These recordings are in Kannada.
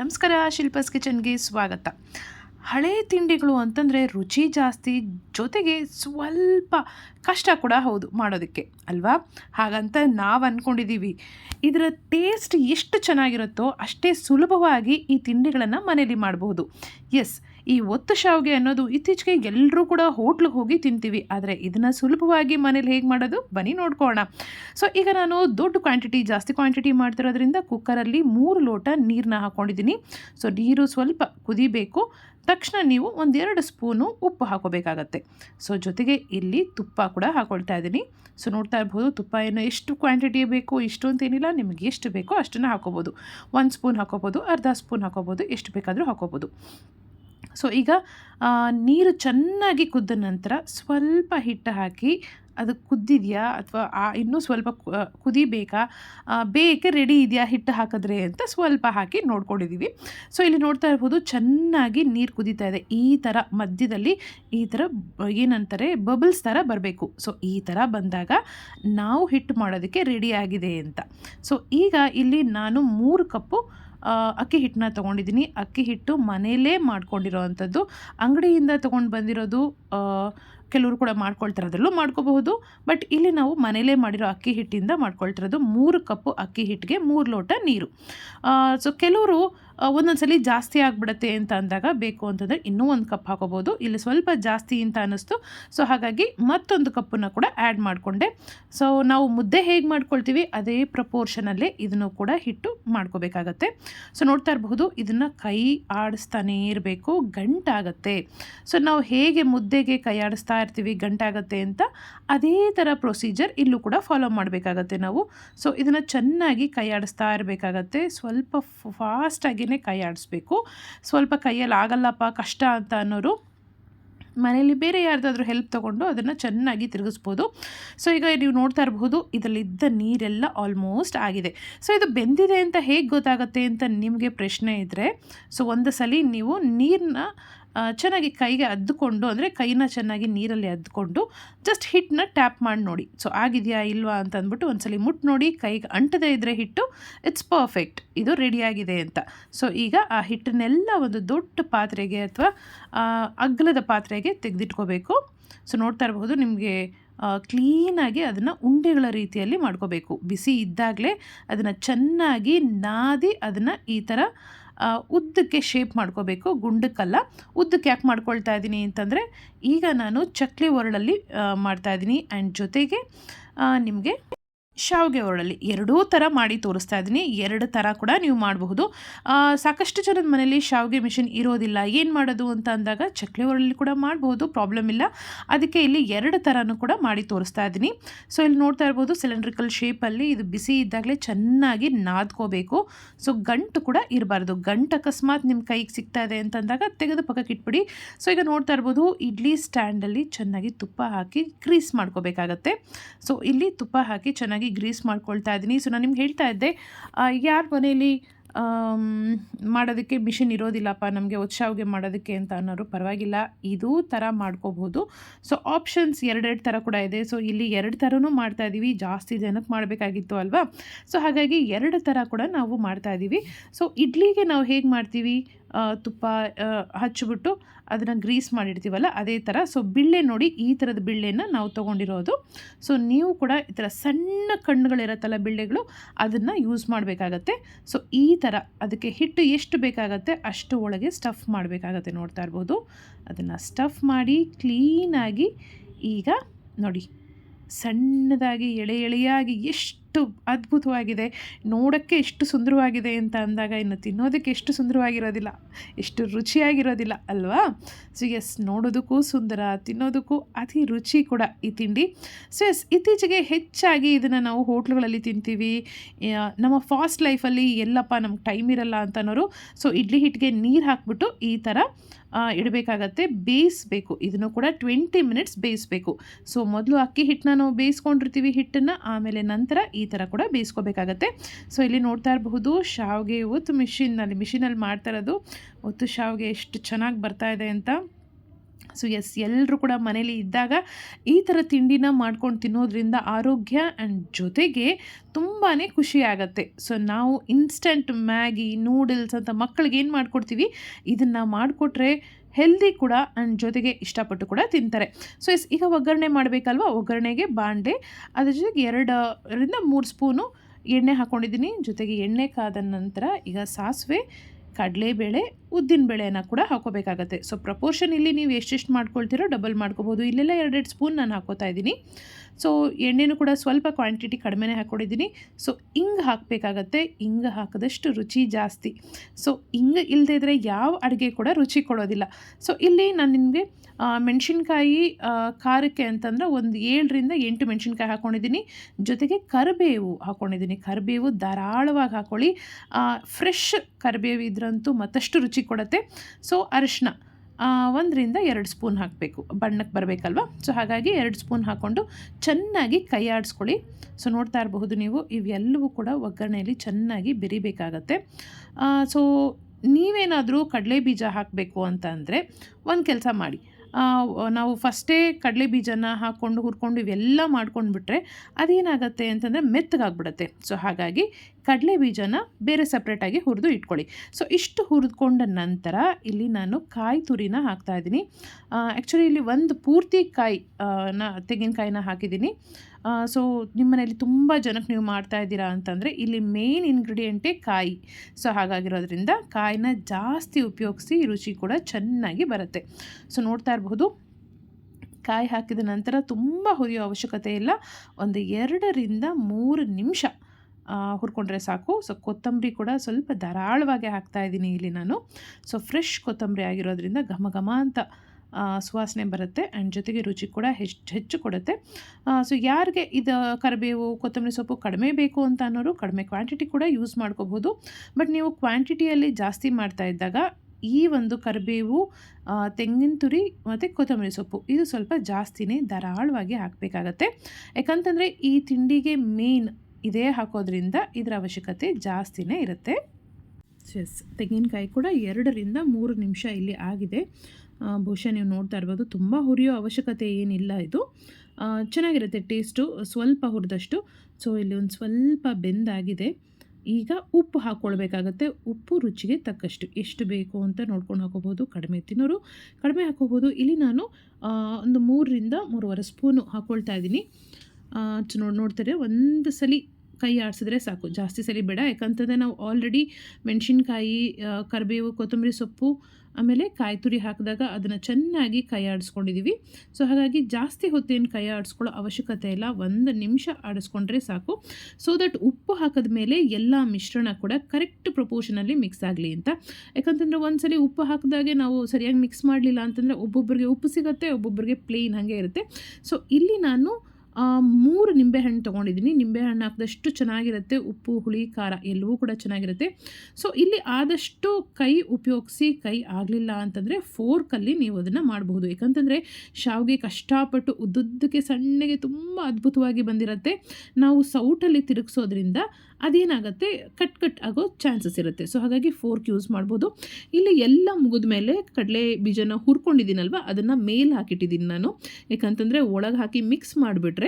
ನಮಸ್ಕಾರ ಶಿಲ್ಪಸ್ ಕಿಚನ್ಗೆ ಸ್ವಾಗತ. ಹಳೆ ತಿಂಡಿಗಳು ಅಂತಂದರೆ ರುಚಿ ಜಾಸ್ತಿ ಜೊತೆಗೆ ಸ್ವಲ್ಪ ಕಷ್ಟ ಕೂಡ ಹೌದು ಮಾಡೋದಕ್ಕೆ, ಅಲ್ವಾ? ಹಾಗಂತ ನಾವು ಅಂದ್ಕೊಂಡಿದ್ದೀವಿ ಇದರ ಟೇಸ್ಟ್ ಎಷ್ಟು ಚೆನ್ನಾಗಿರುತ್ತೋ ಅಷ್ಟೇ ಸುಲಭವಾಗಿ ಈ ತಿಂಡಿಗಳನ್ನು ಮನೇಲಿ ಮಾಡಬಹುದು ಎಸ್ ಈ ಒತ್ತು ಶಾವಿಗೆ ಅನ್ನೋದು ಇತ್ತೀಚೆಗೆ ಎಲ್ಲರೂ ಕೂಡ ಹೋಟ್ಲಿಗೆ ಹೋಗಿ ತಿಂತೀವಿ. ಆದರೆ ಇದನ್ನು ಸುಲಭವಾಗಿ ಮನೇಲಿ ಹೇಗೆ ಮಾಡೋದು? ಬನ್ನಿ ನೋಡ್ಕೋಣ ಸೊ ಈಗ ನಾನು ದೊಡ್ಡ ಕ್ವಾಂಟಿಟಿ ಜಾಸ್ತಿ ಕ್ವಾಂಟಿಟಿ ಮಾಡ್ತಿರೋದ್ರಿಂದ ಕುಕ್ಕರಲ್ಲಿ ಮೂರು ಲೋಟ ನೀರನ್ನ ಹಾಕ್ಕೊಂಡಿದ್ದೀನಿ ಸೊ ನೀರು ಸ್ವಲ್ಪ ಕುದಿಬೇಕು. ತಕ್ಷಣ ನೀವು ಒಂದೆರಡು ಸ್ಪೂನು ಉಪ್ಪು ಹಾಕೋಬೇಕಾಗತ್ತೆ. ಸೊ ಜೊತೆಗೆ ಇಲ್ಲಿ ತುಪ್ಪ ಕೂಡ ಹಾಕೊಳ್ತಾ ಇದ್ದೀನಿ. ಸೊ ನೋಡ್ತಾ ಇರ್ಬೋದು, ತುಪ್ಪ ಏನು ಎಷ್ಟು ಕ್ವಾಂಟಿಟಿ ಬೇಕು, ಇಷ್ಟು ಅಂತೇನಿಲ್ಲ ನಿಮಗೆ ಎಷ್ಟು ಬೇಕೋ ಅಷ್ಟನ್ನು ಹಾಕೋಬೋದು. ಒಂದು ಸ್ಪೂನ್ ಹಾಕೋಬೋದು, ಅರ್ಧ ಸ್ಪೂನ್ ಹಾಕೋಬೋದು, ಎಷ್ಟು ಬೇಕಾದರೂ ಹಾಕೋಬೋದು. ಸೊ ಈಗ ನೀರು ಚೆನ್ನಾಗಿ ಕುದ್ದ ನಂತರ ಸ್ವಲ್ಪ ಹಿಟ್ಟು ಹಾಕಿ ಅದು ಕುದ್ದಿದೆಯಾ ಅಥವಾ ಇನ್ನೂ ಸ್ವಲ್ಪ ಕುದಿಬೇಕಾ? ಬೇಕೆ ರೆಡಿ ಇದೆಯಾ? ಹಿಟ್ಟು ಹಾಕಿದ್ರೆ ಅಂತ ಸ್ವಲ್ಪ ಹಾಕಿ ನೋಡ್ಕೊಂಡಿದ್ದೀವಿ ಸೊ ಇಲ್ಲಿ ನೋಡ್ತಾ ಇರ್ಬೋದು ಚೆನ್ನಾಗಿ ನೀರು ಕುದೀತಾ ಇದೆ. ಈ ಥರ ಮಧ್ಯದಲ್ಲಿ ಈ ಥರ ಏನಂತಾರೆ ಬಬಲ್ಸ್ ಥರ ಬರಬೇಕು. ಸೊ ಈ ಥರ ಬಂದಾಗ ನಾವು ಹಿಟ್ಟು ಮಾಡೋದಕ್ಕೆ ರೆಡಿ ಆಗಿದೆ ಅಂತ. ಸೊ ಈಗ ಇಲ್ಲಿ ನಾನು ಮೂರು ಕಪ್ಪು ಅಕ್ಕಿ ಹಿಟ್ಟನ್ನ ತೊಗೊಂಡಿದ್ದೀನಿ. ಅಕ್ಕಿ ಹಿಟ್ಟು ಮನೆಯಲ್ಲೇ ಮಾಡ್ಕೊಂಡಿರೋ ಅಂಥದ್ದು ಅಂಗಡಿಯಿಂದ ತೊಗೊಂಡು ಬಂದಿರೋದು ಕೆಲವರು ಕೂಡ ಮಾಡ್ಕೊಳ್ತಾರೆ ಅದರಲ್ಲೂ ಮಾಡ್ಕೋಬಹುದು. ಬಟ್ ಇಲ್ಲಿ ನಾವು ಮನೆಯಲ್ಲೇ ಮಾಡಿರೋ ಅಕ್ಕಿ ಹಿಟ್ಟಿಂದ ಮಾಡ್ಕೊಳ್ತಿರೋದು ಮೂರು ಕಪ್ಪು ಅಕ್ಕಿ ಹಿಟ್ಟಿಗೆ ಮೂರು ಲೋಟ ನೀರು. ಸೊ ಕೆಲವರು ಒಂದೊಂದು ಸಲ ಜಾಸ್ತಿ ಆಗಿಬಿಡುತ್ತೆ ಅಂತ ಅಂದಾಗ ಬೇಕು ಅಂತಂದರೆ ಇನ್ನೂ ಒಂದು ಕಪ್ ಹಾಕೋಬೋದು. ಇಲ್ಲಿ ಸ್ವಲ್ಪ ಜಾಸ್ತಿ ಅಂತ ಅನ್ನಿಸ್ತು. ಸೊ ಹಾಗಾಗಿ ಮತ್ತೊಂದು ಕಪ್ಪನ್ನು ಕೂಡ ಆ್ಯಡ್ ಮಾಡಿಕೊಂಡೆ. ಸೊ ನಾವು ಮುದ್ದೆ ಹೇಗೆ ಮಾಡ್ಕೊಳ್ತೀವಿ ಅದೇ ಪ್ರಪೋರ್ಷನಲ್ಲೇ ಇದನ್ನು ಕೂಡ ಹಿಟ್ಟು ಮಾಡ್ಕೋಬೇಕಾಗತ್ತೆ. ಸೊ ನೋಡ್ತಾ ಇರಬಹುದು, ಇದನ್ನು ಕೈ ಆಡಿಸ್ತಾನೇ ಇರಬೇಕು, ಗಂಟಾಗತ್ತೆ. ಸೊ ನಾವು ಹೇಗೆ ಮುದ್ದೆಗೆ ಕೈ ಆಡಿಸ್ತಾ ಇರ್ತೀವಿ, ಗಂಟಾಗತ್ತೆ ಅಂತ ಅದೇ ಥರ ಪ್ರೊಸೀಜರ್ ಇಲ್ಲೂ ಕೂಡ ಫಾಲೋ ಮಾಡಬೇಕಾಗತ್ತೆ ನಾವು. ಸೊ ಇದನ್ನು ಚೆನ್ನಾಗಿ ಕೈ ಆಡಿಸ್ತಾ ಇರಬೇಕಾಗತ್ತೆ. ಸ್ವಲ್ಪ ಫಾಸ್ಟಾಗಿಯೇ ಕೈ ಆಡಿಸ್ಬೇಕು. ಸ್ವಲ್ಪ ಕೈಯಲ್ಲಿ ಆಗಲ್ಲಪ್ಪ, ಕಷ್ಟ ಅಂತ ಅನ್ನೋರು ಮನೆಯಲ್ಲಿ ಬೇರೆ ಯಾರ್ದಾದ್ರೂ ಹೆಲ್ಪ್ ತೊಗೊಂಡು ಅದನ್ನು ಚೆನ್ನಾಗಿ ತಿರುಗಿಸ್ಬೋದು. ಸೊ ಈಗ ನೀವು ನೋಡ್ತಾ ಇರಬಹುದು, ಇದರಲ್ಲಿದ್ದ ನೀರೆಲ್ಲ ಆಲ್ಮೋಸ್ಟ್ ಆಗಿದೆ. ಸೊ ಇದು ಬೆಂದಿದೆ ಅಂತ ಹೇಗೆ ಗೊತ್ತಾಗುತ್ತೆ ಅಂತ ನಿಮಗೆ ಪ್ರಶ್ನೆ ಇದ್ದರೆ ಸೊ ಒಂದು ಸಲ ನೀವು ನೀರನ್ನ ಚೆನ್ನಾಗಿ ಕೈಗೆ ಅದ್ದುಕೊಂಡು, ಅಂದರೆ ಕೈನ ಚೆನ್ನಾಗಿ ನೀರಲ್ಲಿ ಅದ್ದುಕೊಂಡು ಜಸ್ಟ್ ಹಿಟ್ಟನ್ನ ಟ್ಯಾಪ್ ಮಾಡಿ ನೋಡಿ. ಸೊ ಆಗಿದೆಯಾ ಇಲ್ವಾ ಅಂತ ಅಂದ್ಬಿಟ್ಟು ಒಂದ್ಸಲಿ ಮುಟ್ಟು ನೋಡಿ, ಕೈಗೆ ಅಂಟದೇ ಇದ್ದರೆ ಹಿಟ್ಟು ಇಟ್ಸ್ ಪರ್ಫೆಕ್ಟ್ ಇದು ರೆಡಿಯಾಗಿದೆ ಅಂತ. ಸೊ ಈಗ ಆ ಹಿಟ್ಟನ್ನೆಲ್ಲ ಒಂದು ದೊಡ್ಡ ಪಾತ್ರೆಗೆ ಅಥವಾ ಅಗ್ಲದ ಪಾತ್ರೆಗೆ ತೆಗೆದಿಟ್ಕೋಬೇಕು. ಸೊ ನೋಡ್ತಾ ಇರಬಹುದು ನಿಮಗೆ ಕ್ಲೀನಾಗಿ ಅದನ್ನು ಉಂಡೆಗಳ ರೀತಿಯಲ್ಲಿ ಮಾಡ್ಕೋಬೇಕು. ಬಿಸಿ ಇದ್ದಾಗಲೇ ಅದನ್ನು ಚೆನ್ನಾಗಿ ನಾದಿ ಅದನ್ನು ಈ ಥರ ಉದ್ದಕ್ಕೆ ಶೇಪ್ ಮಾಡ್ಕೋಬೇಕು, ಗುಂಡಕ್ಕಲ್ಲ. ಉದ್ದಕ್ಕೆ ಯಾಕೆ ಮಾಡ್ಕೊಳ್ತಾ ಇದ್ದೀನಿ ಅಂತಂದರೆ, ಈಗ ನಾನು ಚಕ್ಲಿ ಒರಳಲ್ಲಿ ಮಾಡ್ತಾ ಇದ್ದೀನಿ. ಆ್ಯಂಡ್ ಜೊತೆಗೆ ನಿಮಗೆ ಶಾವಿಗೆ ಒರಳಲ್ಲಿ ಎರಡೂ ಥರ ಮಾಡಿ ತೋರಿಸ್ತಾ ಇದ್ದೀನಿ. ಎರಡು ಥರ ಕೂಡ ನೀವು ಮಾಡಬಹುದು. ಸಾಕಷ್ಟು ಜನದ ಮನೆಯಲ್ಲಿ ಶಾವಿಗೆ ಮಿಷಿನ್ ಇರೋದಿಲ್ಲ. ಏನು ಮಾಡೋದು ಅಂತ ಅಂದಾಗ ಚಕ್ಲಿ ಒರಳಲ್ಲಿ ಕೂಡ ಮಾಡಬಹುದು, ಪ್ರಾಬ್ಲಮ್ ಇಲ್ಲ. ಅದಕ್ಕೆ ಇಲ್ಲಿ ಎರಡು ಥರನೂ ಕೂಡ ಮಾಡಿ ತೋರಿಸ್ತಾ ಇದ್ದೀನಿ. ಸೊ, ಇಲ್ಲಿ ನೋಡ್ತಾ ಇರ್ಬೋದು ಸಿಲಿಂಡ್ರಿಕಲ್ ಶೇಪಲ್ಲಿ ಇದು ಬಿಸಿ ಇದ್ದಾಗಲೇ ಚೆನ್ನಾಗಿ ನಾದ್ಕೋಬೇಕು. ಸೊ, ಗಂಟು ಕೂಡ ಇರಬಾರ್ದು. ಗಂಟು ಅಕಸ್ಮಾತ್ ನಿಮ್ಮ ಕೈಗೆ ಸಿಗ್ತಾ ಇದೆ ಅಂತಂದಾಗ ತೆಗೆದು ಪಕ್ಕಕ್ಕೆ ಇಟ್ಬಿಡಿ. ಸೊ, ಈಗ ನೋಡ್ತಾ ಇರ್ಬೋದು ಇಡ್ಲಿ ಸ್ಟ್ಯಾಂಡಲ್ಲಿ ಚೆನ್ನಾಗಿ ತುಪ್ಪ ಹಾಕಿ ಕ್ರೀಸ್ ಮಾಡ್ಕೋಬೇಕಾಗತ್ತೆ. ಸೊ, ಇಲ್ಲಿ ತುಪ್ಪ ಹಾಕಿ ಚೆನ್ನಾಗಿ ಗ್ರೀಸ್ ಮಾಡ್ಕೊಳ್ತಾ ಇದ್ದೀನಿ. ಸೊ ನಾನು ನಿಮ್ಗೆ ಹೇಳ್ತಾ ಇದ್ದೆ ಯಾರ ಆಮ್, ಮಾಡೋದಕ್ಕೆ ಮಿಷಿನ್ ಇರೋದಿಲ್ಲಪ್ಪ ನಮಗೆ ಶಾವಿಗೆ ಮಾಡೋದಕ್ಕೆ ಅಂತ ಅನ್ನೋರು ಪರವಾಗಿಲ್ಲ. ಇದೂ ಥರ ಮಾಡ್ಕೋಬೋದು. ಸೊ ಆಪ್ಷನ್ಸ್ ಎರಡೆರಡು ಥರ ಕೂಡ ಇದೆ. ಸೊ ಇಲ್ಲಿ ಎರಡು ಥರನೂ ಮಾಡ್ತಾ ಇದ್ದೀವಿ ಜಾಸ್ತಿ ಜನಕ್ಕೆ ಮಾಡಬೇಕಾಗಿತ್ತು ಅಲ್ವಾ? ಸೊ ಹಾಗಾಗಿ ಎರಡು ಥರ ಕೂಡ ನಾವು ಮಾಡ್ತಾ ಇದ್ದೀವಿ ಸೊ ಇಡ್ಲಿಗೆ ನಾವು ಹೇಗೆ ಮಾಡ್ತೀವಿ? ತುಪ್ಪ ಹಚ್ಚಿಬಿಟ್ಟು ಅದನ್ನು ಗ್ರೀಸ್ ಮಾಡಿರ್ತೀವಲ್ಲ ಅದೇ ಥರ ಸೊ ಬಿಳ್ಳೆ ನೋಡಿ ಈ ಥರದ ಬಿಳ್ಳೆನ ನಾವು ತೊಗೊಂಡಿರೋದು. ಸೊ ನೀವು ಕೂಡ ಈ ಥರ ಸಣ್ಣ ಕಣ್ಣುಗಳಿರತ್ತಲ್ಲ ಬಿಳ್ಳೆಗಳು, ಅದನ್ನು ಯೂಸ್ ಮಾಡಬೇಕಾಗತ್ತೆ. ಸೊ ಈ ಥರ ಅದಕ್ಕೆ ಹಿಟ್ಟು ಎಷ್ಟು ಬೇಕಾಗತ್ತೆ, ಅಷ್ಟು ಒಳಗೆ ಸ್ಟಫ್ ಮಾಡಬೇಕಾಗತ್ತೆ ನೋಡ್ತಾ ಇರ್ಬೋದು. ಅದನ್ನು ಸ್ಟಫ್ ಮಾಡಿ ಕ್ಲೀನಾಗಿ ಈಗ ನೋಡಿ, ಸಣ್ಣದಾಗಿ ಎಳೆ ಎಳೆಯಾಗಿ ಎಷ್ಟು ಅದ್ಭುತವಾಗಿದೆ, ನೋಡೋಕ್ಕೆ ಎಷ್ಟು ಸುಂದರವಾಗಿದೆ ಅಂತ ಅಂದಾಗ ಇನ್ನು ತಿನ್ನೋದಕ್ಕೆ ಎಷ್ಟು ಸುಂದರವಾಗಿರೋದಿಲ್ಲ, ಎಷ್ಟು ರುಚಿಯಾಗಿರೋದಿಲ್ಲ ಅಲ್ವಾ? ಸೊ ಎಸ್ ನೋಡೋದಕ್ಕೂ ಸುಂದರ, ತಿನ್ನೋದಕ್ಕೂ ಅತಿ ರುಚಿ ಕೂಡ ಈ ತಿಂಡಿ. ಸೊ ಎಸ್ ಇತ್ತೀಚೆಗೆ ಹೆಚ್ಚಾಗಿ ಇದನ್ನು ನಾವು ಹೋಟ್ಲುಗಳಲ್ಲಿ ತಿಂತೀವಿ. ನಮ್ಮ ಫಾಸ್ಟ್ ಲೈಫಲ್ಲಿ ಎಲ್ಲಪ್ಪ ನಮ್ಗೆ ಟೈಮ್ ಇರಲ್ಲ ಅಂತ ಅನ್ನೋರು ಸೊ, ಇಡ್ಲಿ ಹಿಟ್ಟಿಗೆ ನೀರು ಹಾಕ್ಬಿಟ್ಟು ಈ ಥರ ಇಡಬೇಕಾಗತ್ತೆ. ಬೇಯಿಸಬೇಕು, ಇದನ್ನು ಕೂಡ ಟ್ವೆಂಟಿ ಮಿನಿಟ್ಸ್ ಬೇಯಿಸಬೇಕು. ಸೊ ಮೊದಲು ಅಕ್ಕಿ ಹಿಟ್ಟನ್ನ ನಾವು ಬೇಯಿಸ್ಕೊಂಡಿರ್ತೀವಿ ಹಿಟ್ಟನ್ನು, ಆಮೇಲೆ ನಂತರ ಈ ಥರ ಕೂಡ ಬೇಯಿಸ್ಕೋಬೇಕಾಗತ್ತೆ. ಸೊ ಇಲ್ಲಿ ನೋಡ್ತಾ ಇರಬಹುದು, ಶಾವಿಗೆ ಒತ್ತು ಮಿಷಿನ್ನಲ್ಲಿ ಮಿಷಿನಲ್ಲಿ ಮಾಡ್ತಾ ಇರೋದು ಒತ್ತು ಶಾವಿಗೆ ಎಷ್ಟು ಚೆನ್ನಾಗಿ ಬರ್ತಾ ಇದೆ ಅಂತ. ಸೊ ಎಸ್ ಎಲ್ಲರೂ ಕೂಡ ಮನೇಲಿ ಇದ್ದಾಗ ಈ ಥರ ತಿಂಡಿನ ಮಾಡ್ಕೊಂಡು ತಿನ್ನೋದ್ರಿಂದ ಆರೋಗ್ಯ ಆ್ಯಂಡ್ ಜೊತೆಗೆ ತುಂಬಾ ಖುಷಿ ಆಗುತ್ತೆ. ಸೊ ನಾವು ಇನ್ಸ್ಟಂಟ್ ಮ್ಯಾಗಿ ನೂಡಲ್ಸ್ ಅಂತ ಮಕ್ಕಳಿಗೆ ಏನು ಮಾಡಿಕೊಡ್ತೀವಿ? ಇದನ್ನು ಮಾಡಿಕೊಟ್ರೆ ಹೆಲ್ದಿ ಕೂಡ ಆ್ಯಂಡ್ ಜೊತೆಗೆ ಇಷ್ಟಪಟ್ಟು ಕೂಡ ತಿಂತಾರೆ. ಸೊ ಎಸ್ ಈಗ ಒಗ್ಗರಣೆ ಮಾಡಬೇಕಲ್ವ? ಒಗ್ಗರಣೆಗೆ ಬಾಂಡೆ, ಅದ್ರ ಜೊತೆಗೆ ಎರಡರಿಂದ ಮೂರು ಸ್ಪೂನು ಎಣ್ಣೆ ಹಾಕ್ಕೊಂಡಿದ್ದೀನಿ ಜೊತೆಗೆ ಎಣ್ಣೆ ಕಾದ ನಂತರ ಈಗ ಸಾಸಿವೆ, ಕಡಲೆಬೇಳೆ ಉದ್ದಿನಬೇಳೆನ ಕೂಡ ಹಾಕೋಬೇಕಾಗತ್ತೆ. ಸೊ ಪ್ರಪೋರ್ಷನ್ ಇಲ್ಲಿ ನೀವು ಎಷ್ಟೆಷ್ಟು ಮಾಡ್ಕೊಳ್ತೀರೋ ಡಬಲ್ ಮಾಡ್ಕೋಬೋದು. ಇಲ್ಲೆಲ್ಲ ಎರಡೆರಡು ಸ್ಪೂನ್ ನಾನು ಹಾಕೋತಾ ಇದ್ದೀನಿ. ಸೊ ಎಣ್ಣೆನೂ ಕೂಡ ಸ್ವಲ್ಪ ಕ್ವಾಂಟಿಟಿ ಕಡಿಮೆನೇ ಹಾಕ್ಕೊಂಡಿದ್ದೀನಿ ಸೊ ಹಿಂಗೆ ಹಾಕಬೇಕಾಗತ್ತೆ. ಹಿಂಗೆ ಹಾಕಿದಷ್ಟು ರುಚಿ ಜಾಸ್ತಿ. ಸೊ ಹಿಂಗೆ ಇಲ್ಲದೇ ಇದ್ದರೆ ಯಾವ ಅಡುಗೆ ಕೂಡ ರುಚಿ ಕೊಡೋದಿಲ್ಲ. ಸೊ ಇಲ್ಲಿ ನಾನು ನಿಮಗೆ ಮೆಣಸಿನ್ಕಾಯಿ ಖಾರಕ್ಕೆ ಅಂತಂದ್ರೆ ಒಂದು ಏಳರಿಂದ ಎಂಟು ಮೆಣಸಿನ್ಕಾಯಿ ಹಾಕ್ಕೊಂಡಿದ್ದೀನಿ ಜೊತೆಗೆ ಕರಿಬೇವು ಹಾಕ್ಕೊಂಡಿದ್ದೀನಿ ಕರಿಬೇವು ಧಾರಾಳವಾಗಿ ಹಾಕ್ಕೊಳ್ಳಿ ಫ್ರೆಶ್ ಕರಿಬೇವು ಇದ್ರಂತೂ ಮತ್ತಷ್ಟು ರುಚಿ ಕೊಡುತ್ತೆ. ಸೊ ಅರಿಶಿನ ಒಂದರಿಂದ ಎರಡು ಸ್ಪೂನ್ ಹಾಕಬೇಕು. ಬಣ್ಣಕ್ಕೆ ಬರಬೇಕಲ್ವ? ಸೊ ಹಾಗಾಗಿ ಎರಡು ಸ್ಪೂನ್ ಹಾಕ್ಕೊಂಡು ಚೆನ್ನಾಗಿ ಕೈ ಆಡಿಸ್ಕೊಳ್ಳಿ ಸೊ ನೋಡ್ತಾ ಇರಬಹುದು ನೀವು, ಇವೆಲ್ಲವೂ ಕೂಡ ಒಗ್ಗರಣೆಯಲ್ಲಿ ಚೆನ್ನಾಗಿ ಬೆರಿಬೇಕಾಗತ್ತೆ. ಸೊ ನೀವೇನಾದರೂ ಕಡಲೆ ಬೀಜ ಹಾಕಬೇಕು ಅಂತ ಅಂದರೆ ಒಂದು ಕೆಲಸ ಮಾಡಿ. ನಾವು ಫಸ್ಟೇ ಕಡಲೆ ಬೀಜನ ಹಾಕ್ಕೊಂಡು ಹುರ್ಕೊಂಡು ಇವೆಲ್ಲ ಮಾಡ್ಕೊಂಡ್ಬಿಟ್ರೆ ಅದೇನಾಗುತ್ತೆ ಅಂತಂದರೆ ಮೆತ್ತಗಾಗ್ಬಿಡುತ್ತೆ. ಸೊ ಹಾಗಾಗಿ ಕಡಲೆ ಬೀಜನ ಬೇರೆ ಸಪ್ರೇಟಾಗಿ ಹುರಿದು ಇಟ್ಕೊಳ್ಳಿ. ಸೊ ಇಷ್ಟು ಹುರಿದುಕೊಂಡ ನಂತರ ಇಲ್ಲಿ ನಾನು ಕಾಯಿ ತುರಿನ ಹಾಕ್ತಾಯಿದ್ದೀನಿ ಆ್ಯಕ್ಚುಲಿ ಇಲ್ಲಿ ಒಂದು ಪೂರ್ತಿ ಕಾಯಿ ನ ತೆಂಗಿನಕಾಯಿನ ಹಾಕಿದ್ದೀನಿ. ಸೊ ನಿಮ್ಮ ಮನೆಯಲ್ಲಿ ತುಂಬ ಜನಕ್ಕೆ ನೀವು ಮಾಡ್ತಾ ಇದ್ದೀರಾ ಅಂತಂದರೆ ಇಲ್ಲಿ ಮೇನ್ ಇಂಗ್ರೀಡಿಯೆಂಟೇ ಕಾಯಿ. ಸೊ ಹಾಗಾಗಿರೋದ್ರಿಂದ ಕಾಯಿನ ಜಾಸ್ತಿ ಉಪಯೋಗಿಸಿ ರುಚಿ ಕೂಡ ಚೆನ್ನಾಗಿ ಬರುತ್ತೆ. ಸೊ ನೋಡ್ತಾ ಇರಬಹುದು, ಕಾಯಿ ಹಾಕಿದ ನಂತರ ತುಂಬ ಹುರಿಯೋ ಅವಶ್ಯಕತೆ ಇಲ್ಲ. ಒಂದು ಎರಡರಿಂದ ಮೂರು ನಿಮಿಷ ಹುರ್ಕೊಂಡ್ರೆ ಸಾಕು. ಸೊ ಕೊತ್ತಂಬರಿ ಕೂಡ ಸ್ವಲ್ಪ ಧಾರಾಳವಾಗಿ ಹಾಕ್ತಾಯಿದ್ದೀನಿ ಇಲ್ಲಿ ನಾನು. ಸೊ ಫ್ರೆಶ್ ಕೊತ್ತಂಬರಿ ಆಗಿರೋದ್ರಿಂದ ಘಮ ಘಮ ಅಂತ ಸುವಾಸನೆ ಬರುತ್ತೆ ಆ್ಯಂಡ್ ಜೊತೆಗೆ ರುಚಿ ಕೂಡ ಹೆಚ್ಚು ಹೆಚ್ಚು ಕೊಡುತ್ತೆ. ಸೊ ಯಾರಿಗೆ ಇದು ಕರಿಬೇವು, ಕೊತ್ತಂಬರಿ ಸೊಪ್ಪು ಕಡಿಮೆ ಬೇಕು ಅಂತ ಅನ್ನೋರು ಕಡಿಮೆ ಕ್ವಾಂಟಿಟಿ ಕೂಡ ಯೂಸ್ ಮಾಡ್ಕೋಬೋದು. ಬಟ್ ನೀವು ಕ್ವಾಂಟಿಟಿಯಲ್ಲಿ ಜಾಸ್ತಿ ಮಾಡ್ತಾ ಇದ್ದಾಗ ಈ ಒಂದು ಕರಿಬೇವು ತೆಂಗಿನ ತುರಿ ಮತ್ತು ಕೊತ್ತಂಬರಿ ಸೊಪ್ಪು ಇದು ಸ್ವಲ್ಪ ಜಾಸ್ತಿನೇ ಧಾರಾಳವಾಗಿ ಹಾಕಬೇಕಾಗತ್ತೆ. ಯಾಕಂತಂದರೆ ಈ ತಿಂಡಿಗೆ ಮೇನ್ ಇದೇ ಹಾಕೋದ್ರಿಂದ ಇದರ ಅವಶ್ಯಕತೆ ಜಾಸ್ತಿನೇ ಇರುತ್ತೆ. ಎಸ್ ತೆಂಗಿನಕಾಯಿ ಕೂಡ ಎರಡರಿಂದ ಮೂರು ನಿಮಿಷ ಇಲ್ಲಿ ಆಗಿದೆ. ಬಹುಶಃ ನೀವು ನೋಡ್ತಾ ಇರ್ಬೋದು, ತುಂಬ ಹುರಿಯೋ ಅವಶ್ಯಕತೆ ಏನಿಲ್ಲ ಇದು. ಚೆನ್ನಾಗಿರುತ್ತೆ ಟೇಸ್ಟು, ಸ್ವಲ್ಪ ಹುರಿದಷ್ಟು. ಸೊ, ಇಲ್ಲಿ ಒಂದು ಸ್ವಲ್ಪ ಬೆಂದಾಗಿದೆ. ಈಗ ಉಪ್ಪು ಹಾಕ್ಕೊಳ್ಬೇಕಾಗತ್ತೆ. ಉಪ್ಪು ರುಚಿಗೆ ತಕ್ಕಷ್ಟು. ಎಷ್ಟು ಬೇಕು ಅಂತ ನೋಡ್ಕೊಂಡು ಹಾಕೋಬೋದು ಕಡಿಮೆ ತಿನ್ನೋರು. ಕಡಿಮೆ ಹಾಕೋಬೋದು ಇಲ್ಲಿ ನಾನು ಒಂದು ಮೂರರಿಂದ ಮೂರುವರೆ ಸ್ಪೂನು ಹಾಕ್ಕೊಳ್ತಾ ಇದ್ದೀನಿ. ನೋಡಿ ನೋಡ್ತಾರೆ ಒಂದು ಸಲ ಕೈ ಆಡಿಸಿದ್ರೆ ಸಾಕು. ಜಾಸ್ತಿ ಸರಿ ಬೇಡ. ಯಾಕಂತಂದರೆ ನಾವು ಆಲ್ರೆಡಿ ಮೆಣಸಿನ್ಕಾಯಿ ಕರಿಬೇವು, ಕೊತ್ತಂಬರಿ ಸೊಪ್ಪು, ಆಮೇಲೆ ಕಾಯಿ ತುರಿ ಹಾಕಿದಾಗ ಅದನ್ನು ಚೆನ್ನಾಗಿ ಕೈ ಆಡಿಸ್ಕೊಂಡಿದ್ದೀವಿ ಸೊ ಹಾಗಾಗಿ ಜಾಸ್ತಿ ಹೊತ್ತೇನು ಕೈ ಆಡಿಸ್ಕೊಳ್ಳೋ ಅವಶ್ಯಕತೆ ಇಲ್ಲ. ಒಂದು ನಿಮಿಷ ಆಡಿಸ್ಕೊಂಡ್ರೆ ಸಾಕು. ಸೊ ದಟ್ ಉಪ್ಪು ಹಾಕಿದ ಮೇಲೆ ಎಲ್ಲ ಮಿಶ್ರಣ ಕೂಡ ಕರೆಕ್ಟ್ ಪ್ರಪೋರ್ಷನಲ್ಲಿ ಮಿಕ್ಸ್ ಆಗಲಿ ಅಂತ. ಯಾಕಂತಂದರೆ ಒಂದ್ಸಲಿ ಉಪ್ಪು ಹಾಕಿದಾಗೆ ನಾವು ಸರಿಯಾಗಿ ಮಿಕ್ಸ್ ಮಾಡಲಿಲ್ಲ ಅಂತಂದರೆ ಒಬ್ಬೊಬ್ಬರಿಗೆ ಉಪ್ಪು ಸಿಗುತ್ತೆ ಒಬ್ಬೊಬ್ಬರಿಗೆ ಪ್ಲೇನ್ ಹಾಗೆ ಇರುತ್ತೆ. ಸೊ ಇಲ್ಲಿ ನಾನು ಮೂರು ನಿಂಬೆಹಣ್ಣು ತೊಗೊಂಡಿದ್ದೀನಿ. ನಿಂಬೆಹಣ್ಣು ಹಾಕಿದಷ್ಟು ಚೆನ್ನಾಗಿರುತ್ತೆ. ಉಪ್ಪು, ಹುಳಿ, ಖಾರ ಎಲ್ಲವೂ ಕೂಡ ಚೆನ್ನಾಗಿರುತ್ತೆ. ಸೊ ಇಲ್ಲಿ ಆದಷ್ಟು ಕೈ ಉಪಯೋಗಿಸಿ, ಕೈ ಆಗಲಿಲ್ಲ ಅಂತಂದರೆ ಫೋರ್ಕಲ್ಲಿ ನೀವು ಅದನ್ನು ಮಾಡಬಹುದು. ಯಾಕಂತಂದರೆ ಶಾವಿಗೆ ಕಷ್ಟಪಟ್ಟು ಉದ್ದುದ್ದಕ್ಕೆ ಸಣ್ಣಗೆ ತುಂಬ ಅದ್ಭುತವಾಗಿ ಬಂದಿರುತ್ತೆ. ನಾವು ಸೌಟಲ್ಲಿ ತಿರುಗಿಸೋದ್ರಿಂದ ಅದೇನಾಗುತ್ತೆ? ಕಟ್ ಕಟ್ ಆಗೋ ಚಾನ್ಸಸ್ ಇರುತ್ತೆ. ಸೊ ಹಾಗಾಗಿ ಫೋರ್ಕ್ ಯೂಸ್ ಮಾಡ್ಬೋದು. ಇಲ್ಲಿ ಎಲ್ಲ ಮುಗಿದ ಮೇಲೆ ಕಡಲೆ ಬೀಜನ ಹುರ್ಕೊಂಡಿದ್ದೀನಲ್ವ? ಅದನ್ನು ಮೇಲೆ ಹಾಕಿಟ್ಟಿದ್ದೀನಿ ನಾನು. ಯಾಕಂತಂದರೆ ಒಳಗೆ ಹಾಕಿ ಮಿಕ್ಸ್ ಮಾಡಿಬಿಟ್ರೆ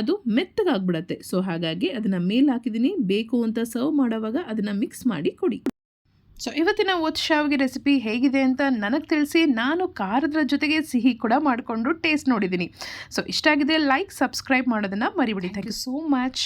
ಅದು ಮೆತ್ತಗಾಗ್ಬಿಡತ್ತೆ ಸೊ ಹಾಗಾಗಿ ಅದನ್ನು ಮೇಲೆ ಹಾಕಿದ್ದೀನಿ ಬೇಕು ಅಂತ ಸರ್ವ್ ಮಾಡೋವಾಗ ಅದನ್ನು ಮಿಕ್ಸ್ ಮಾಡಿ ಕೊಡಿ. ಸೊ ಇವತ್ತಿನ ಒತ್ತು ಶಾವಿಗೆ ರೆಸಿಪಿ ಹೇಗಿದೆ ಅಂತ ನನಗೆ ತಿಳಿಸಿ ನಾನು ಖಾರದ್ರ ಜೊತೆಗೆ ಸಿಹಿ ಕೂಡ ಮಾಡಿಕೊಂಡು ಟೇಸ್ಟ್ ನೋಡಿದ್ದೀನಿ ಸೊ ಇಷ್ಟ ಆಗಿದೆ ಲೈಕ್ ಸಬ್ಸ್ಕ್ರೈಬ್ ಮಾಡೋದನ್ನು ಮರಿಬಿಡಿ. Thank you so much